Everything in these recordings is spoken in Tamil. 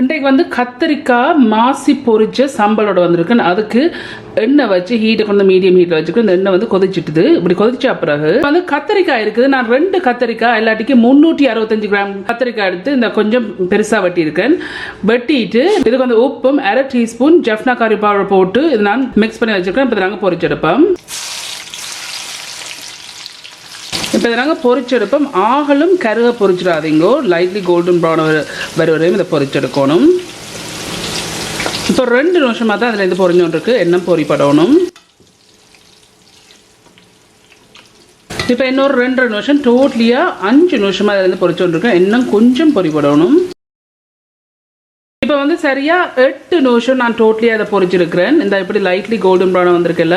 இன்றைக்கு வந்து கத்திரிக்காய் மாசி பொறிச்ச சம்பளோட வந்திருக்கு. அதுக்கு எண்ணெய் வச்சு ஹீட்டை கொண்டு மீடியம் ஹீட்டில் வச்சுட்டு இந்த எண்ணெய் வந்து கொதிச்சுட்டுது. இப்படி கொதிச்ச பிறகு வந்து கத்திரிக்காய் இருக்குது. நான் ரெண்டு கத்திரிக்காய் எல்லாட்டிக்கும் முந்நூற்றி அறுபத்தஞ்சு கிராம் கத்திரிக்காய் எடுத்து இந்த கொஞ்சம் பெருசாக வெட்டியிருக்கேன். வெட்டிட்டு இதுக்கு வந்து உப்பும் அரை டீஸ்பூன் ஜெஃப்னா கறி பவுடர் போட்டு இது நான் மிக்ஸ் பண்ணி வச்சுருக்கேன். இப்போ நாங்கள் பொரிச்செடுப்போம் இப்போ இதை நாங்கள் பொரிச்செடுப்போம் ஆகலும் கருக பொறிச்சிடாதீங்கோ. லைட்லி கோல்டன் ப்ரௌன் வர வரையும் இதை பொரிச்செடுக்கணும் இப்போ ரெண்டு நிமிஷமாக தான் அதில் இருந்து பொரிஞ்சோன்றிருக்கு எண்ணெய் பொறிப்படணும்? இப்போ இன்னொரு ரெண்டு நிமிஷம். டோட்லியாக அஞ்சு நிமிஷமாக அதில் இருந்து பொரிச்சோன்றிருக்கு இன்னும் கொஞ்சம் பொறிப்படணும். இப்போ வந்து சரியா எட்டு நிமிஷம் நான் டோட்டலி அதை பொறிச்சிருக்கிறேன் இந்த இப்படி லைட்லி கோல்டன் ப்ரௌன் வந்திருக்குல்ல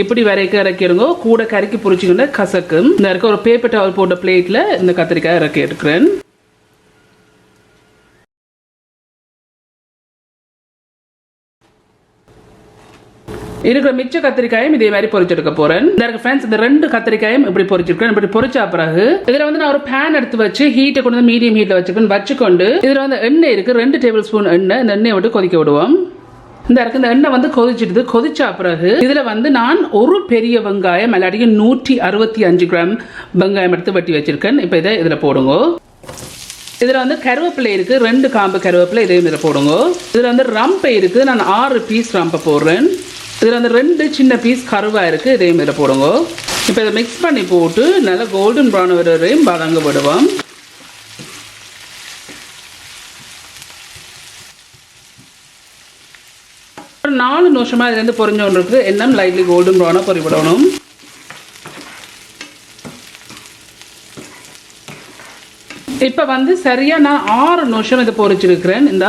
இப்படி வரைக்க இறக்கிடுங்க. கூட கறிக்கு பொறிச்சிக்கிட்டு கசக்கும். இந்த இருக்க ஒரு பேப்பர் டவல் போட்ட பிளேட்ல இந்த கத்திரிக்காய் இறக்கி எடுக்கிறேன் இருக்கிற மிச்ச கத்திரிக்காயும் இதே மாதிரி பொறிச்செடுக்க போறேன். இந்த ஃப்ரெண்ட்ஸ் இந்த ரெண்டு கத்திரிக்காயும் இப்படி பொரிச்சிருக்கேன் இப்படி பொரிச்சா பிறகு இதுல வந்து நான் ஒரு பேன் எடுத்து வச்சு ஹீட்டை கொண்டு வந்து மீடியம் ஹீட்ல வச்சுக்கணும். வச்சுக்கொண்டு இதுல வந்து எண்ணெய் இருக்கு. ரெண்டு டேபிள் ஸ்பூன் எண்ணெய். இந்த எண்ணெயை விட்டு கொதிக்க விடுவோம். இந்த இருக்கு. இந்த எண்ணெய் வந்து கொதிச்சிடுது. கொதிச்சா பிறகு இதுல வந்து நான் ஒரு பெரிய வெங்காயம் இல்லாட்டிக்கு நூற்றி அறுபத்தி அஞ்சு கிராம் வெங்காயம் எடுத்து வெட்டி வச்சிருக்கேன். இப்போ இதை இதில் போடுங்க. இதில் வந்து கருவேப்பிலை இருக்குது ரெண்டு காம்பு கருவேப்பிலை இதையும் இதில் போடுங்க. இதில் வந்து ரம்பை இருக்குது நான் ஆறு பீஸ் ரம்பை போடுறேன். இதில் வந்து ரெண்டு சின்ன பீஸ் கருவாக இருக்குது இதே இதில் போடுங்க. இப்போ இதை மிக்ஸ் பண்ணி போட்டு நல்லா கோல்டன் ப்ரௌன் வரையும் வதங்க விடுவோம் ஒரு நாலு நிமிஷமாக இதுலேருந்து பொரிஞ்சோன்னு இருக்கு எண்ணம் லைட்லி கோல்டன் ப்ரௌனாக பொறிவிடணும் இப்போ வந்து சரியாக நான் ஆறு நிமிஷம் இதை பொறிச்சிருக்கிறேன். இந்த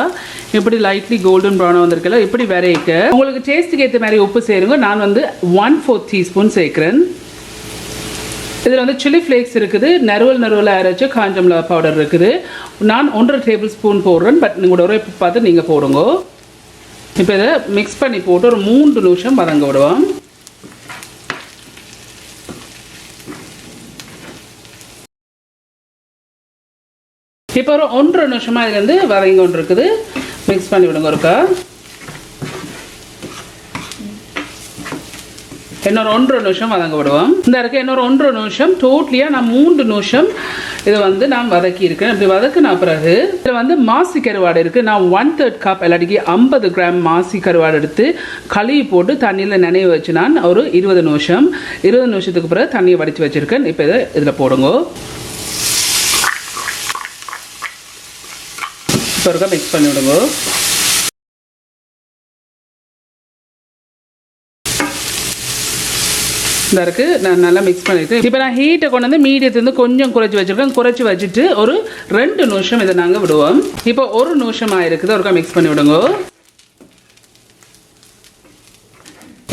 இப்படி லைட்லி கோல்டன் ப்ரௌனாக வந்திருக்கல இப்படி வரைக்க உங்களுக்கு டேஸ்ட்டுக்கு ஏற்ற மாதிரி உப்பு சேருங்க. நான் வந்து ஒன் ஃபோர்த் டீஸ்பூன் சேர்க்குறேன். இதில் வந்து சில்லி ஃப்ளேக்ஸ் இருக்குது. நறுவல் நறுவல் அரைச்சி காஞ்ச மிளகா பவுடர் இருக்குது. நான் ஒன்றரை டேபிள் ஸ்பூன் போடுறேன் பட் உங்களோட உரைப்பு பார்த்து நீங்கள் போடுங்க. இப்போ இதை மிக்ஸ் பண்ணி போட்டு ஒரு மூன்று நிமிஷம் வதங்க விடுவோம் இப்போ ஒரு ஒன்றரை நிமிஷமாக இதுலேருந்து வதங்கி கொண்டு இருக்குது மிக்ஸ் பண்ணி விடுங்க ஒருக்கா. இன்னொரு ஒன்றரை நிமிஷம் வதங்க விடுவோம். இந்த இருக்க இன்னொரு ஒன்றரை நிமிஷம். டோட்டலியாக நான் மூன்று நிமிஷம் இதை வந்து நான் வதக்கி இருக்கேன். இப்படி வதக்குன பிறகு இதில் வந்து மாசி கருவாடு இருக்குது நான் ஒன் தேர்ட் கப் இல்லாட்டிக்கு ஐம்பது கிராம் மாசி கருவாடு எடுத்து கழுவி போட்டு தண்ணியில் நினைவு வச்சு நான் ஒரு இருபது நிமிஷம். இருபது நிமிஷத்துக்கு பிறகு தண்ணியை வடித்து வச்சுருக்கேன். இப்போ இதை இதில் போடுங்க. ஒருக்கா மிக்ஸ் பண்ணி விடுங்க. இதாக இருக்கு நான் நல்லா மிக்ஸ் பண்ணிருக்கேன் இப்போ நான் ஹீட்டை கொண்டு வந்து மீடியத்துலேருந்து கொஞ்சம் குறைச்சி வச்சிருக்கேன். குறைச்சி வச்சுட்டு ஒரு ரெண்டு நிமிஷம் இதை நாங்கள் விடுவோம். இப்போ ஒரு நிமிஷம் ஆயிருக்குது ஒருக்கா மிக்ஸ் பண்ணி விடுங்க.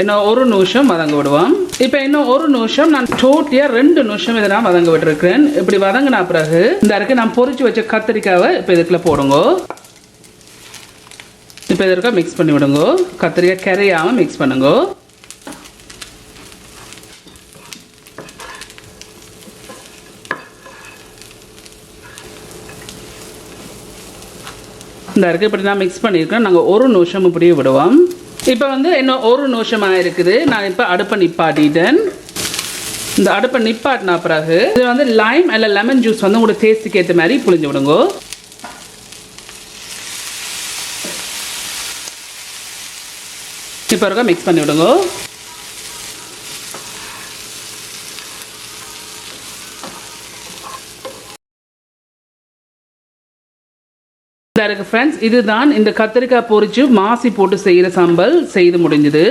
இன்னும் ஒரு நிமிஷம் வதங்க விடுவோம். இப்போ இன்னும் ஒரு நிமிஷம் நான் டோட்டியாக ரெண்டு நிமிஷம் இதை நான் வதங்க விட்டுருக்கேன் இப்படி வதங்கின பிறகு இந்த இருக்கு நான் பொறிச்சு வச்ச கத்திரிக்காவை இப்போ இதுக்குள்ள போடுங்க. இப்போ இதற்காக மிக்ஸ் பண்ணி விடுங்க. கத்திரிக்காய் கரையாமல் மிக்ஸ் பண்ணுங்க. இந்த இருக்கு இப்படி நான் மிக்ஸ் பண்ணியிருக்கேன் நாங்கள் ஒரு நிமிஷம் இப்படியே விடுவோம். இப்போ வந்து இன்னும் ஒரு நிமிஷமாக இருக்குது நான் இப்போ அடுப்பை நிப்பாட்டிட்டேன். இந்த அடுப்பை நிப்பாட்டின பிறகு இது வந்து லைம் இல்லை லெமன் ஜூஸ் வந்து உங்களோட டேஸ்ட்டுக்கு ஏற்ற மாதிரி புளிஞ்சு விடுங்க. இப்போ இருக்க மிக்ஸ் பண்ணி விடுங்க. இருக்கு ஃப்ரெண்ட்ஸ் இதுதான் இந்த கத்திரிக்காய் பொரிச்சு மாசி போட்டு செய்கிற சம்பல். செய்து முடிஞ்சது.